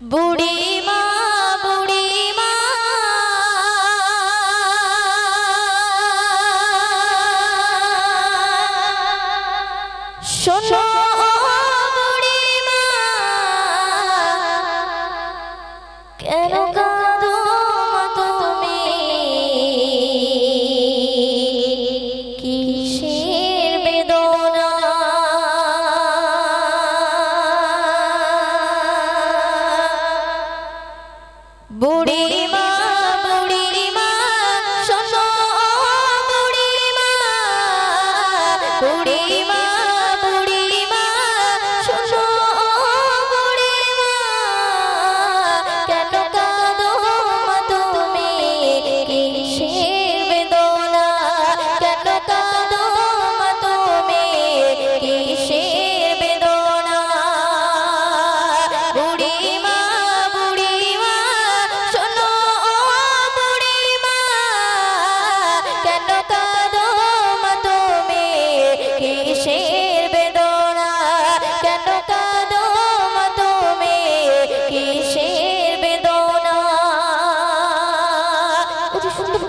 বুড়ি মা বুড়ি মা শোনো বুড়ি মা কেন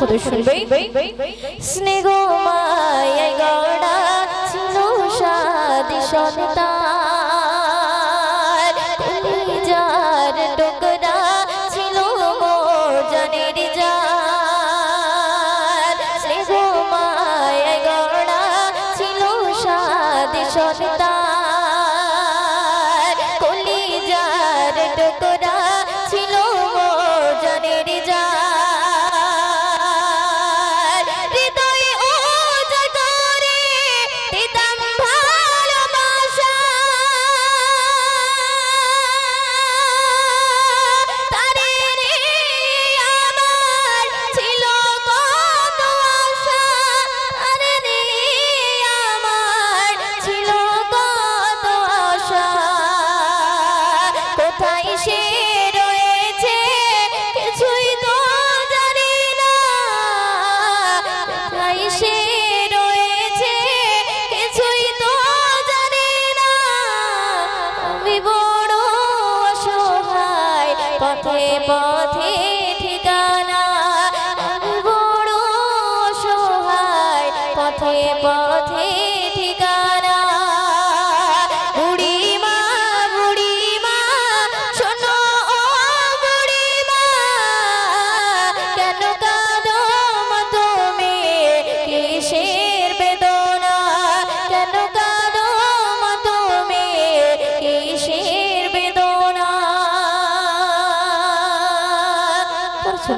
কত শুনবে? স্নেহ মায় গড়া সাদি সন্তান। পথে বল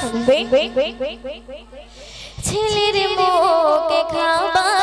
শুনবে ছেলের মুখে খাবার